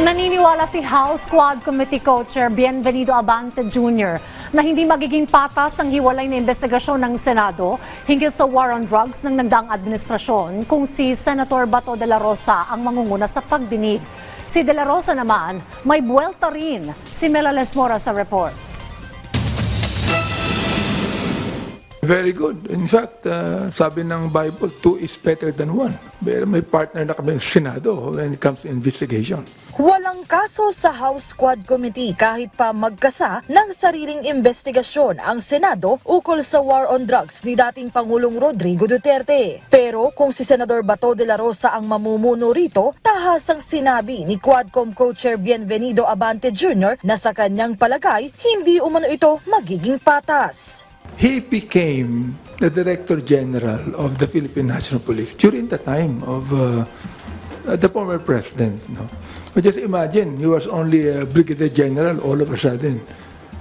Naniniwala si House Quad Committee Co-Chair Bienvenido Abante Jr. na hindi magiging patas ang hiwalay na investigasyon ng Senado hinggil sa war on drugs ng nagdaang administrasyon kung si Senator Bato de la Rosa ang mangunguna sa pagdinig. Si de la Rosa naman may buwelta rin. Si Melales Mora sa report. Very good. In fact, uh, sabi ng Bible, two is better than one. Pero may partner na kami sa Senado when it comes to investigation. Walang kaso sa House Quad Committee kahit pa magkasa ng sariling investigasyon ang Senado ukol sa war on drugs ni dating Pangulong Rodrigo Duterte. Pero kung si Senador Bato de la Rosa ang mamumuno rito, tahasang sinabi ni Quadcom Co-Chair Bienvenido Abante Jr. na sa kanyang palagay, hindi umano ito magiging patas. He became the Director General of the Philippine National Police during the time of uh, uh, the former president. No? But just imagine, he was only a Brigadier General all of a sudden.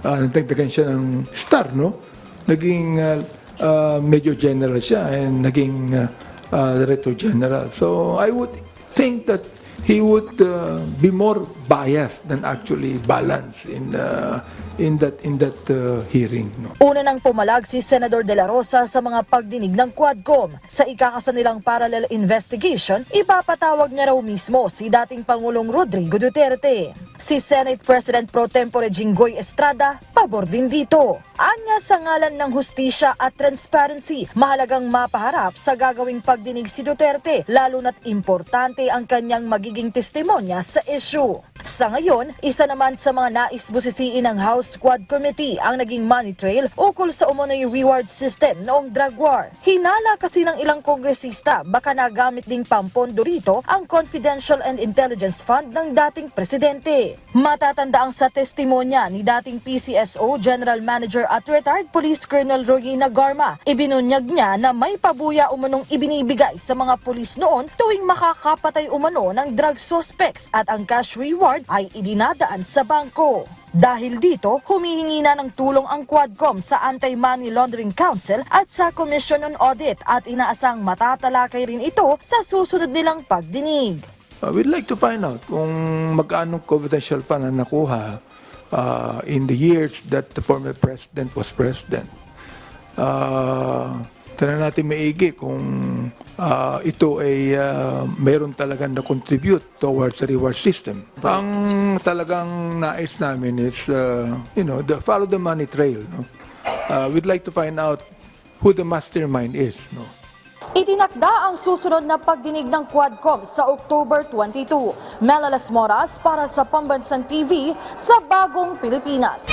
Uh, nagdagdagan siya ng star, no? Naging uh, uh, Major General siya and naging uh, uh, Director General. So I would think that he would uh, be more biased than actually balanced in uh, in that in that uh, hearing. No? Una nang pumalag si Senador De La Rosa sa mga pagdinig ng Quadcom. Sa ikakasa nilang parallel investigation, ipapatawag niya raw mismo si dating Pangulong Rodrigo Duterte. Si Senate President Pro Tempore Jinggoy Estrada, pabor din dito. Anya sa ngalan ng hustisya at transparency, mahalagang mapaharap sa gagawing pagdinig si Duterte, lalo na't importante ang kanyang magiging testimonya sa issue. Sa ngayon, isa naman sa mga nais busisiin ng House Squad Committee ang naging money trail ukol sa umunoy reward system noong drug war. Hinala kasi ng ilang kongresista baka nagamit ding pampondo rito ang Confidential and Intelligence Fund ng dating presidente. Matatandaang sa testimonya ni dating PCSO General Manager at retired Police Colonel Royina Garma, ibinunyag niya na may pabuya umanong ibinibigay sa mga pulis noon tuwing makakapatay umano ng drug suspects at ang cash reward ay idinadaan sa bangko. Dahil dito, humihingi na ng tulong ang Quadcom sa Anti-Money Laundering Council at sa Commission on Audit at inaasang matatalakay rin ito sa susunod nilang pagdinig. Uh, we'd like to find out kung magkano confidential pa na nakuha uh, in the years that the former president was president. Uh, Tignan natin maigi kung uh, ito ay uh, mayroon talagang na-contribute towards the reward system. Ang talagang nais namin is, uh, you know, the, follow the money trail. No? Uh, we'd like to find out who the mastermind is. No? Itinakda ang susunod na pagdinig ng Quadcom sa October 22. Melalas Moras para sa Pambansang TV sa Bagong Pilipinas.